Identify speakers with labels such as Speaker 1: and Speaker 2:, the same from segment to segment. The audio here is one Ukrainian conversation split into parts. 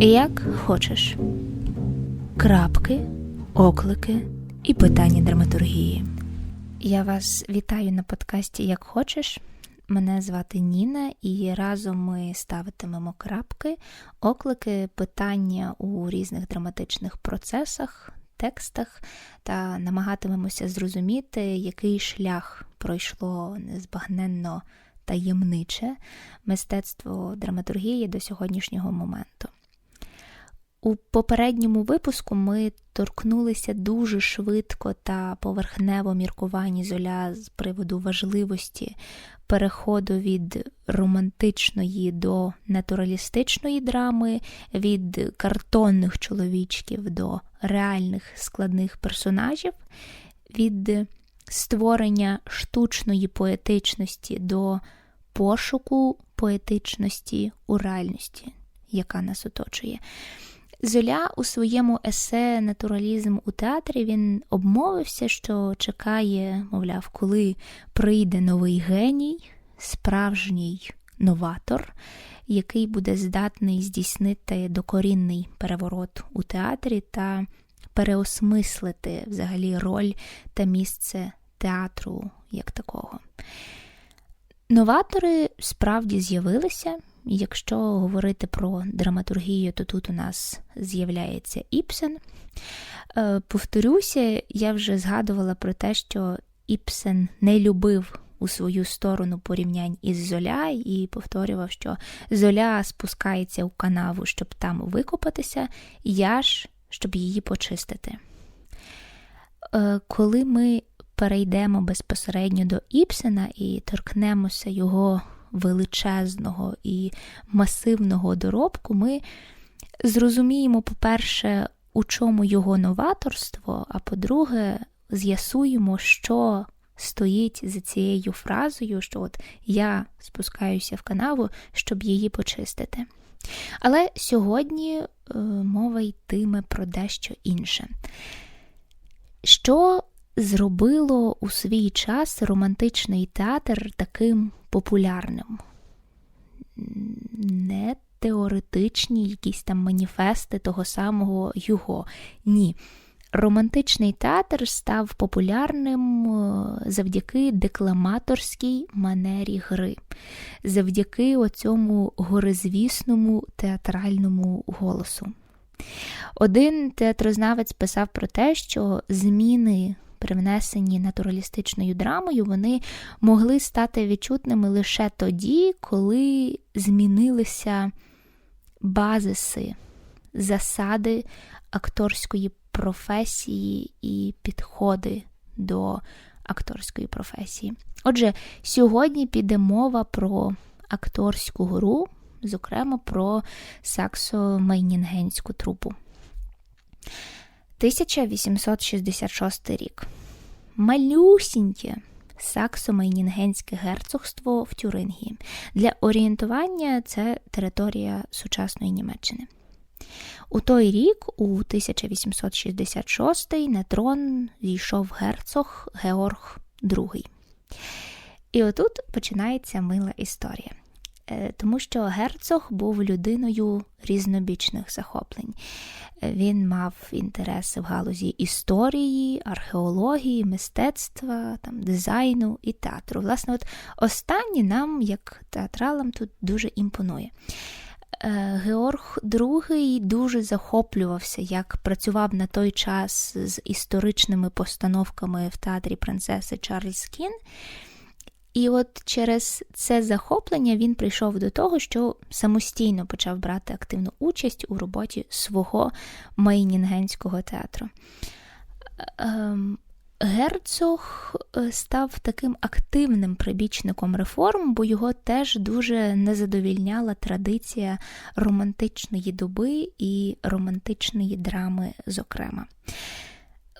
Speaker 1: Як хочеш. Крапки, оклики і питання драматургії. Я вас вітаю на подкасті Як хочеш. Мене звати Ніна, і разом ми ставитимемо крапки, оклики, питання у різних драматичних процесах, текстах та намагатимемося зрозуміти, який шлях пройшло незбагненно таємниче мистецтво драматургії до сьогоднішнього моменту. У попередньому випуску ми торкнулися дуже швидко та поверхнево міркувань Золя з приводу важливості переходу від романтичної до натуралістичної драми, від картонних чоловічків до реальних складних персонажів, від створення штучної поетичності до пошуку поетичності у реальності, яка нас оточує. Золя у своєму есе Натуралізм у театрі він обмовився, що чекає, мовляв, коли прийде новий геній, справжній новатор, який буде здатний здійснити докорінний переворот у театрі та переосмислити взагалі роль та місце театру як такого. Новатори справді з'явилися. Якщо говорити про драматургію, то тут у нас з'являється Іпсен. Е, повторюся, я вже згадувала про те, що Іпсен не любив у свою сторону порівнянь із Золя, і повторював, що Золя спускається у канаву, щоб там викопатися, я ж, щоб її почистити. Е, коли ми перейдемо безпосередньо до Іпсена і торкнемося його величезного і масивного доробку, ми зрозуміємо, по-перше, у чому його новаторство, а по-друге, з'ясуємо, що стоїть за цією фразою, що от я спускаюся в канаву, щоб її почистити. Але сьогодні е, мова йтиме про дещо інше. Що зробило у свій час романтичний театр таким популярним? Не теоретичні якісь там маніфести того самого Юго. Ні. Романтичний театр став популярним завдяки декламаторській манері гри, завдяки оцьому горизвісному театральному голосу. Один театрознавець писав про те, що зміни, привнесені натуралістичною драмою, вони могли стати відчутними лише тоді, коли змінилися базиси, засади акторської професії і підходи до акторської професії. Отже, сьогодні піде мова про акторську гру, зокрема про саксо-майнінгенську трупу. 1866 рік. Малюсіньке саксо-майнінгенське герцогство в Тюрингії. Для орієнтування це територія сучасної Німеччини. У той рік, у 1866 на трон зійшов герцог Георг II. І отут починається мила історія. Тому що герцог був людиною різнобічних захоплень. Він мав інтереси в галузі історії, археології, мистецтва, там, дизайну і театру. Власне, от останнє нам, як театралам, тут дуже імпонує. Георг II дуже захоплювався, як працював на той час з історичними постановками в театрі принцеси Чарльз Кін. І от через це захоплення він прийшов до того, що самостійно почав брати активну участь у роботі свого майнінгенського театру. Герцог став таким активним прибічником реформ, бо його теж дуже не задовільняла традиція романтичної доби і романтичної драми, зокрема.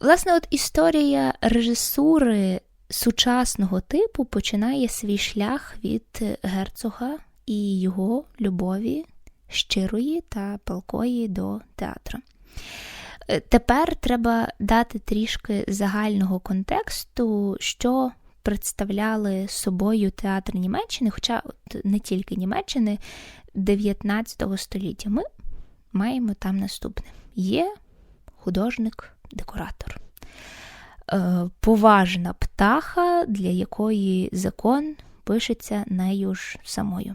Speaker 1: Власне, от історія режисури сучасного типу починає свій шлях від герцога і його любові щирої та палкої до театру. Тепер треба дати трішки загального контексту, що представляли собою театр Німеччини, хоча от не тільки Німеччини 19 століття. Ми маємо там наступне: є художник-декоратор. Е, поважна птаха, для якої закон пишеться нею ж самою.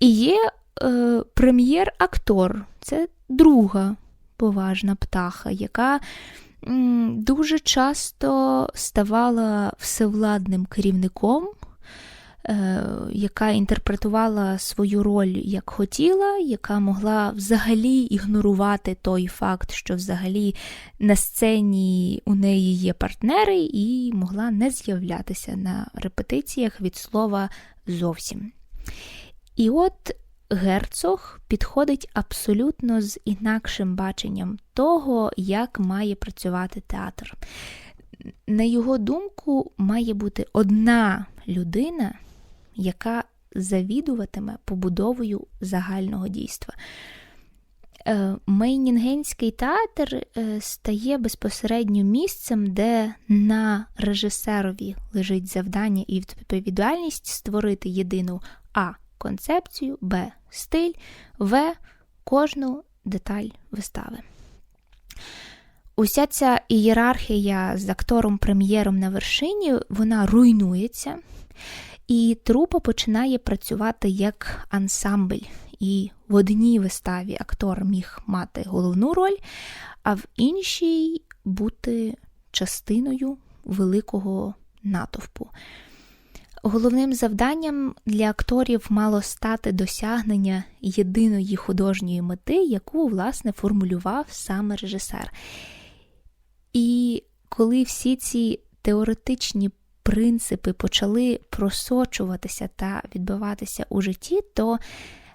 Speaker 1: І є е, прем'єр-актор, це друга поважна птаха, яка дуже часто ставала всевладним керівником. Е, яка інтерпретувала свою роль як хотіла, яка могла взагалі ігнорувати той факт, що взагалі на сцені у неї є партнери, і могла не з'являтися на репетиціях від слова зовсім. І от герцог підходить абсолютно з інакшим баченням того, як має працювати театр. На його думку, має бути одна людина яка завідуватиме побудовою загального дійства. Е, Мейнінгенський театр е, стає безпосередньо місцем, де на режисерові лежить завдання і відповідальність створити єдину А. Концепцію, Б. Стиль, В. Кожну деталь вистави. Уся ця ієрархія з актором-прем'єром на вершині вона руйнується. І трупа починає працювати як ансамбль. І в одній виставі актор міг мати головну роль, а в іншій бути частиною великого натовпу. Головним завданням для акторів мало стати досягнення єдиної художньої мети, яку, власне, формулював саме режисер. І коли всі ці теоретичні принципи почали просочуватися та відбиватися у житті, то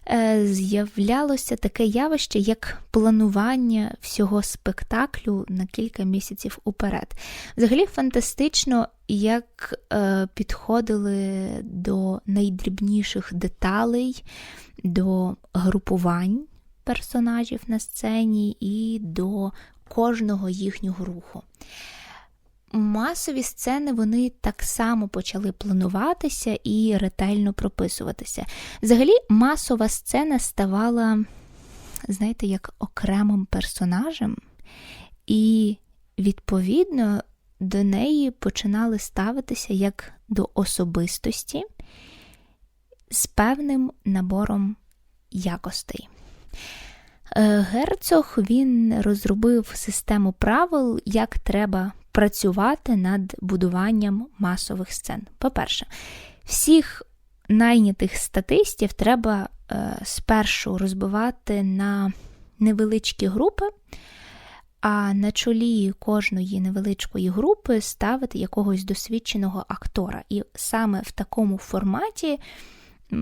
Speaker 1: е, з'являлося таке явище, як планування всього спектаклю на кілька місяців уперед. Взагалі, фантастично, як е, підходили до найдрібніших деталей, до групувань персонажів на сцені і до кожного їхнього руху масові сцени вони так само почали плануватися і ретельно прописуватися. Взагалі, масова сцена ставала, знаєте, як окремим персонажем, і, відповідно, до неї починали ставитися як до особистості з певним набором якостей. Е, герцог він розробив систему правил, як треба працювати над будуванням масових сцен. По-перше, всіх найнятих статистів треба е, спершу розбивати на невеличкі групи, а на чолі кожної невеличкої групи ставити якогось досвідченого актора. І саме в такому форматі,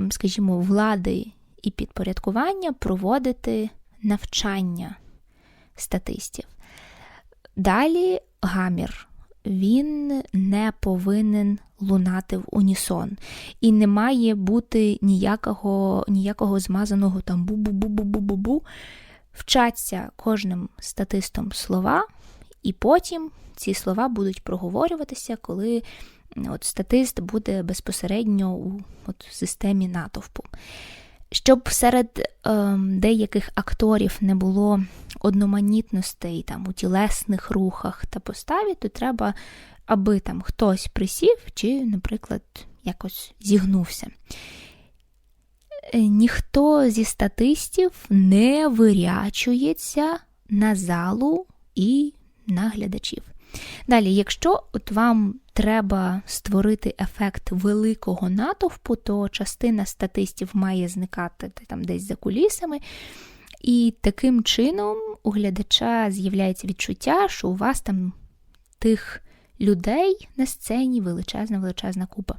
Speaker 1: скажімо, влади і підпорядкування проводити навчання статистів. Далі гамір. Він не повинен лунати в унісон. І не має бути ніякого ніякого змазаного там бу-бу-бу-бу-бу-бу-бу. Вчаться кожним статистом слова, і потім ці слова будуть проговорюватися, коли от статист буде безпосередньо у от, системі натовпу. Щоб серед е, деяких акторів не було одноманітностей там, у тілесних рухах та поставі, то треба, аби там хтось присів чи, наприклад, якось зігнувся. Е, ніхто зі статистів не вирячується на залу і на глядачів. Далі, якщо от вам треба створити ефект великого натовпу, то частина статистів має зникати там десь за кулісами. І таким чином у глядача з'являється відчуття, що у вас там тих людей на сцені величезна, величезна купа.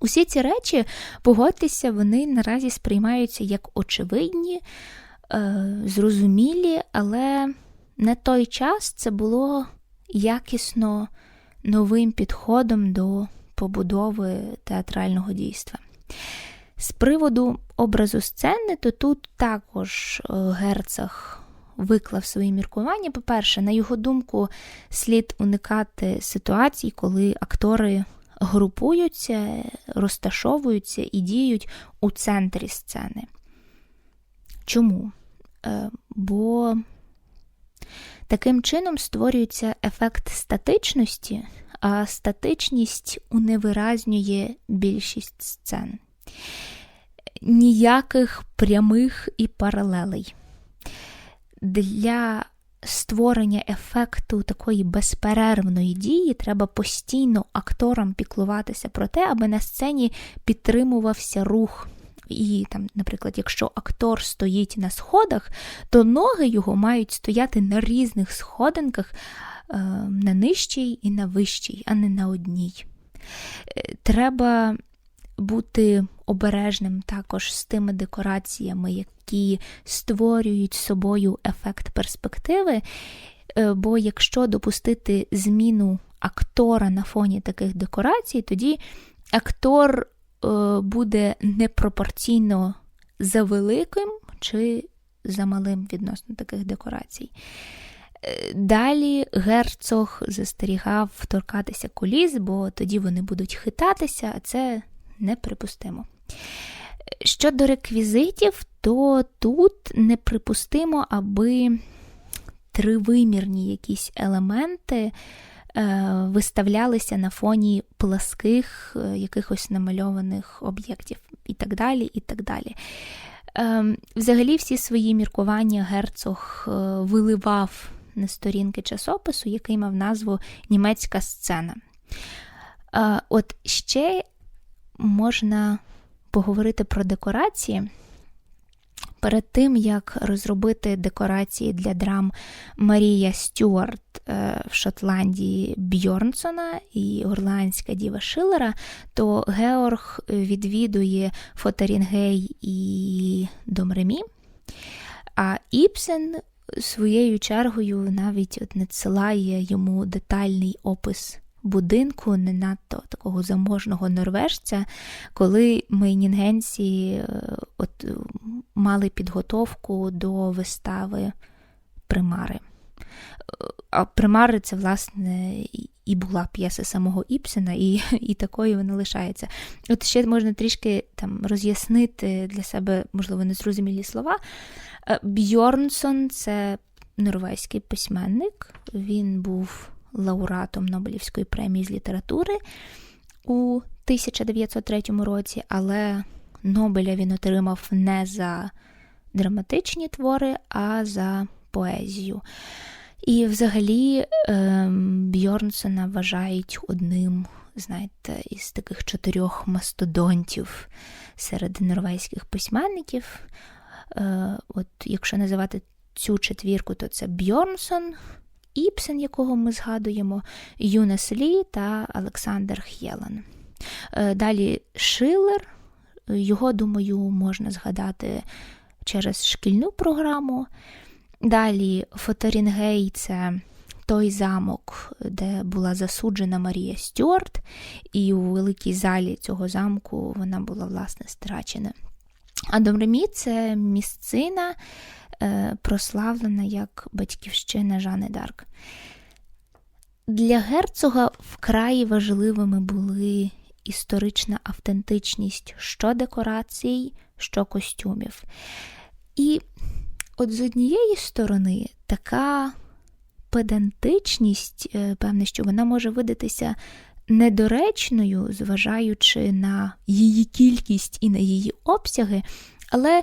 Speaker 1: Усі ці речі, погодьтеся, вони наразі сприймаються як очевидні, е, зрозумілі, але на той час це було якісно новим підходом до побудови театрального дійства. З приводу образу сцени, то тут також е, герцог виклав свої міркування. По-перше, на його думку, слід уникати ситуацій, коли актори групуються, розташовуються і діють у центрі сцени. Чому? е, бо таким чином створюється ефект статичності, а статичність уневиразнює більшість сцен. Ніяких прямих і паралелей. Для створення ефекту такої безперервної дії треба постійно акторам піклуватися про те, аби на сцені підтримувався рух. І там, наприклад, якщо актор стоїть на сходах, то ноги його мають стояти на різних сходинках, е, на нижчій і на вищій, а не на одній. Е, треба бути обережним також з тими декораціями, які створюють собою ефект перспективи. Е, бо якщо допустити зміну актора на фоні таких декорацій, тоді актор буде непропорційно завеликим чи замалим відносно таких декорацій. Е, далі герцог застерігав торкатися коліс, бо тоді вони будуть хитатися, а це неприпустимо. Щодо реквізитів, то тут неприпустимо, аби тривимірні якісь елементи е, виставлялися на фоні пласких е, якихось намальованих об'єктів і так далі. і так далі. Е, взагалі, всі свої міркування герцог виливав на сторінки часопису, який мав назву Німецька сцена. От ще можна поговорити про декорації. Перед тим, як розробити декорації для драм Марія Стюарт е, в Шотландії Бьорнсона і Орлеанська Діва Шилера, то Георг відвідує Фотарінгей і Домремі, а Іпсен своєю чергою навіть надсилає йому детальний опис будинку не надто такого заможного норвежця, коли мейнінгенці е, от, мали підготовку до вистави примари. А примари це, власне, і була п'єса самого Іпсена, і і такою вона лишається. От ще можна трішки там роз'яснити для себе, можливо, незрозумілі слова. Е, Бьорнсон це норвезький письменник, він був лауреатом Нобелівської премії з літератури у 1903 році, але Нобеля він отримав не за драматичні твори, а за поезію. І взагалі ем, Бьорнсона вважають одним, знаєте, із таких чотирьох мастодонтів серед норвезьких письменників. Е, От Якщо називати цю четвірку, то це Бьорнсон, Іпсен, якого ми згадуємо, Юнес Лі та Олександр Хєлен. Е, далі Шиллер, його, думаю, можна згадати через шкільну програму. Далі Фоторінгей це той замок, де була засуджена Марія Стюарт, і у великій залі цього замку вона була, власне, страчена. А Домремі це місцина, прославлена як батьківщина Жани Дарк. Для герцога вкрай важливими були історична автентичність що декорацій, що костюмів. І от з однієї сторони, така педантичність, е, певне, що вона може видатися недоречною, зважаючи на її кількість і на її обсяги, але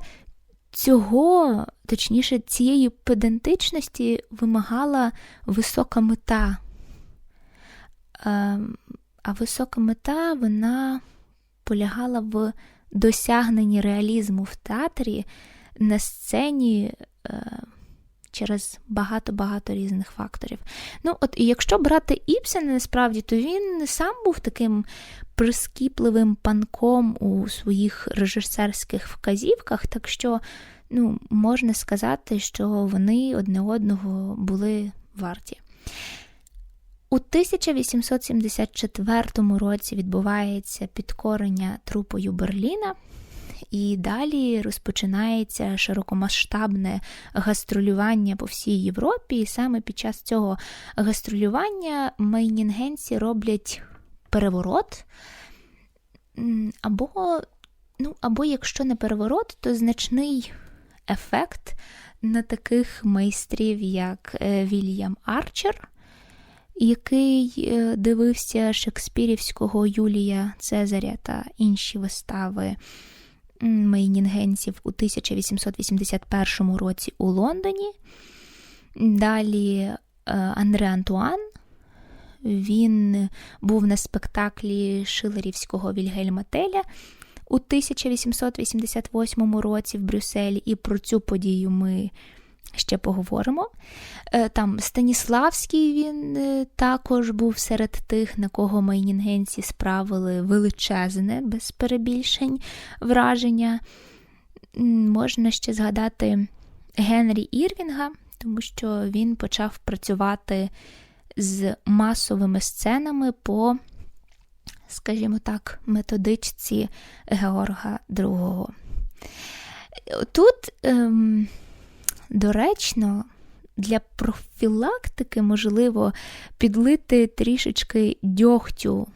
Speaker 1: цього, точніше, цієї педантичності вимагала висока мета. Ем, а висока мета вона полягала в досягненні реалізму в театрі на сцені е, через багато-багато різних факторів. Ну, от і якщо брати Іпсена, насправді, то він сам був таким прискіпливим панком у своїх режисерських вказівках, так що ну, можна сказати, що вони одне одного були варті. У 1874 році відбувається підкорення трупою Берліна, і далі розпочинається широкомасштабне гастролювання по всій Європі. І саме під час цього гастролювання майнінгенці роблять переворот, або, ну, або якщо не переворот, то значний ефект на таких майстрів, як е, Вільям Арчер, який е, дивився Шекспірівського Юлія Цезаря та інші вистави мейнінгенців у 1881 році у Лондоні. Далі е, Андре Антуан. Він був на спектаклі Шилерівського Вільгельма Теля у 1888 році в Брюсселі, і про цю подію ми ще поговоримо. Е, там Станіславський він е, також був серед тих, на кого майнінгенці справили величезне, без перебільшень враження. Можна ще згадати Генрі Ірвінга, тому що він почав працювати з масовими сценами по, скажімо так, методичці Георга II. Тут ем, доречно для профілактики можливо підлити трішечки дьогтю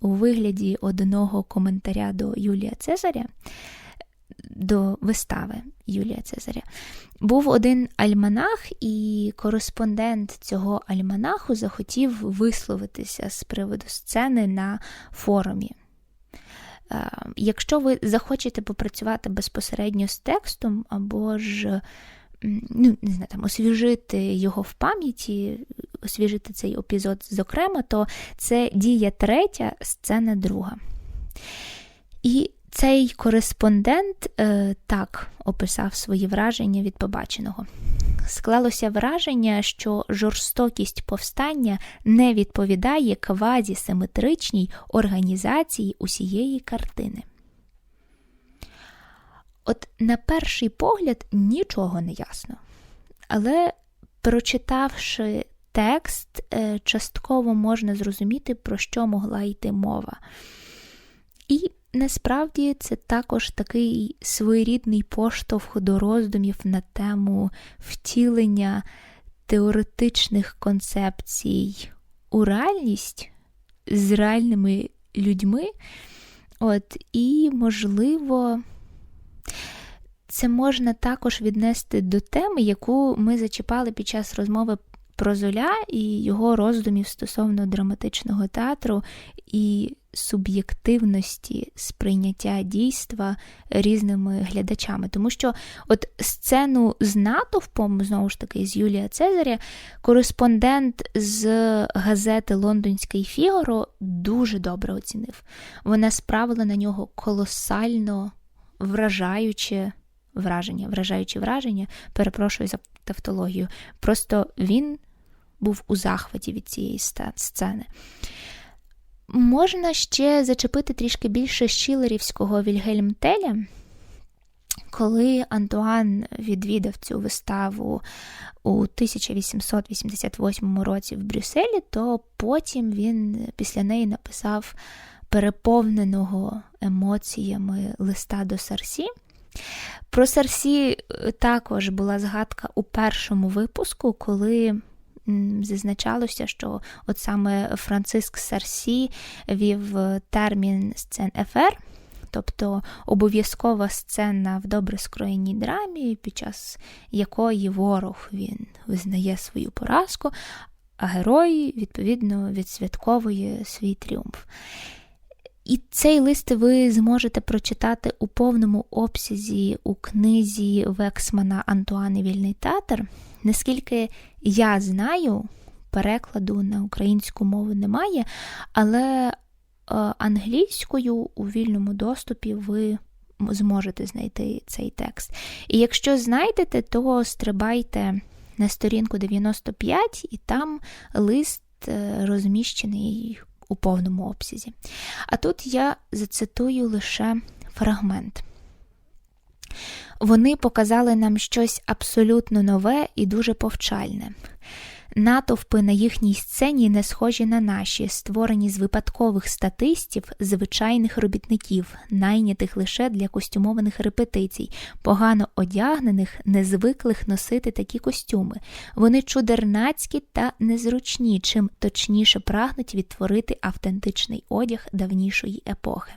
Speaker 1: у вигляді одного коментаря до Юлія Цезаря, до вистави Юлія Цезаря. Був один альманах, і кореспондент цього альманаху захотів висловитися з приводу сцени на форумі. Е, якщо ви захочете попрацювати безпосередньо з текстом, або ж ну, не знаю, там, освіжити його в пам'яті, освіжити цей епізод зокрема, то це дія третя, сцена друга. І цей кореспондент е, так описав свої враження від побаченого. Склалося враження, що жорстокість повстання не відповідає квазісиметричній організації усієї картини. От на перший погляд нічого не ясно. Але прочитавши текст, е, частково можна зрозуміти, про що могла йти мова. І насправді це також такий своєрідний поштовх до роздумів на тему втілення теоретичних концепцій у реальність з реальними людьми. От, І, можливо, це можна також віднести до теми, яку ми зачіпали під час розмови про Золя і його роздумів стосовно драматичного театру і суб'єктивності сприйняття дійства різними глядачами. Тому що от сцену з натовпом, знову ж таки, з Юлія Цезаря, кореспондент з газети Лондонський Фігаро дуже добре оцінив. Вона справила на нього колосально вражаюче враження, вражаюче враження, перепрошую за тавтологію. Просто він був у захваті від цієї сцени. Можна ще зачепити трішки більше Щілерівського Вільгельмтеля. Коли Антуан відвідав цю виставу у 1888 році в Брюсселі, то потім він після неї написав переповненого емоціями листа до Сарсі. Про Сарсі е, також була згадка у першому випуску, коли зазначалося, що от саме Франциск Сарсі вів термін сцен ефер. Тобто обов'язкова сцена в добре скроєній драмі, під час якої ворог він визнає свою поразку, а герой, відповідно, відсвятковує свій тріумф. І цей лист ви зможете прочитати у повному обсязі у книзі Вексмана Антуани Вільний театр. Наскільки я знаю, перекладу на українську мову немає, але е, англійською у вільному доступі ви зможете знайти цей текст. І якщо знайдете, то стрибайте на сторінку 95, і там лист е, розміщений у повному обсязі. А тут я зацитую лише фрагмент. Вони показали нам щось абсолютно нове і дуже повчальне. Натовпи на їхній сцені не схожі на наші, створені з випадкових статистів, звичайних робітників, найнятих лише для костюмованих репетицій, погано одягнених, незвиклих носити такі костюми. Вони чудернацькі та незручні, чим точніше прагнуть відтворити автентичний одяг давнішої епохи.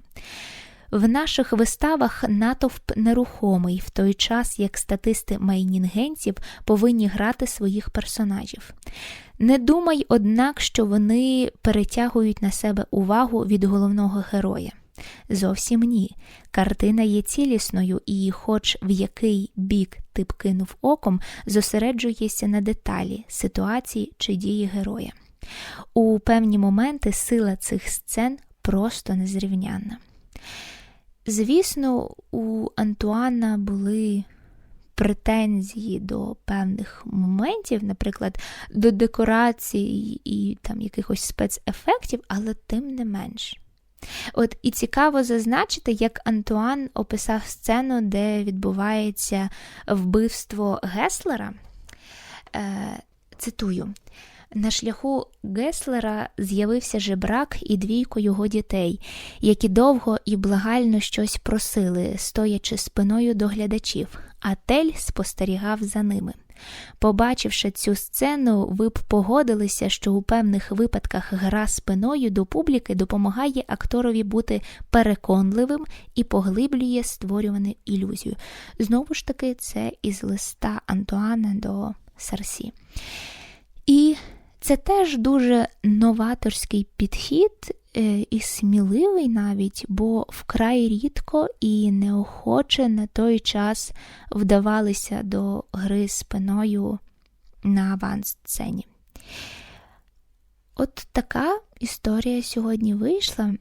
Speaker 1: В наших виставах натовп нерухомий, в той час як статисти майнінгенців повинні грати своїх персонажів. Не думай, однак, що вони перетягують на себе увагу від головного героя. Зовсім ні. Картина є цілісною, і, хоч в який бік ти б кинув оком, зосереджуєшся на деталі, ситуації чи дії героя. У певні моменти сила цих сцен просто незрівнянна. Звісно, у Антуана були претензії до певних моментів, наприклад, до декорацій і там якихось спецефектів, але тим не менш. От і цікаво зазначити, як Антуан описав сцену, де відбувається вбивство Геслера. Е, Цитую. На шляху Геслера з'явився жебрак і двійко його дітей, які довго і благально щось просили, стоячи спиною до глядачів, а Тель спостерігав за ними. Побачивши цю сцену, ви б погодилися, що у певних випадках гра спиною до публіки допомагає акторові бути переконливим і поглиблює створювану ілюзію. Знову ж таки, це із листа Антуана до Сарсі. І це теж дуже новаторський підхід е, і сміливий навіть, бо вкрай рідко і неохоче на той час вдавалися до гри спиною на авансцені. От така історія сьогодні вийшла.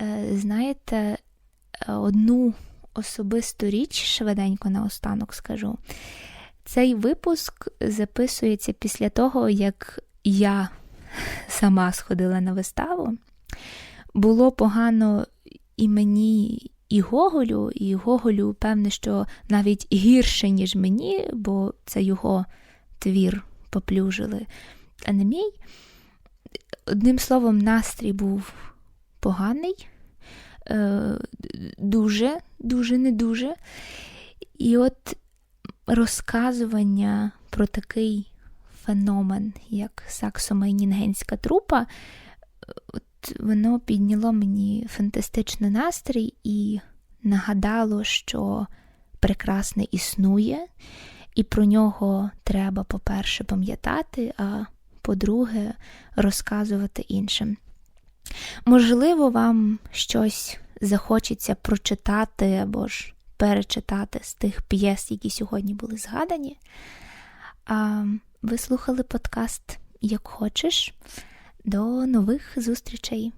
Speaker 1: Е, Знаєте, одну особисту річ швиденько наостанок скажу. Цей випуск записується після того, як я сама сходила на виставу. Було погано і мені, і Гоголю, і Гоголю, певне, що навіть гірше, ніж мені, бо це його твір поплюжили, а не мій. Одним словом, настрій був поганий, е, дуже, дуже, не дуже. І от розказування про такий феномен, як саксомейнінгенська трупа, от воно підняло мені фантастичний настрій і нагадало, що прекрасне існує, і про нього треба, по-перше, пам'ятати, а по-друге, розказувати іншим. Можливо, вам щось захочеться прочитати або ж перечитати з тих п'єс, які сьогодні були згадані. А ви слухали подкаст Як хочеш. До нових зустрічей.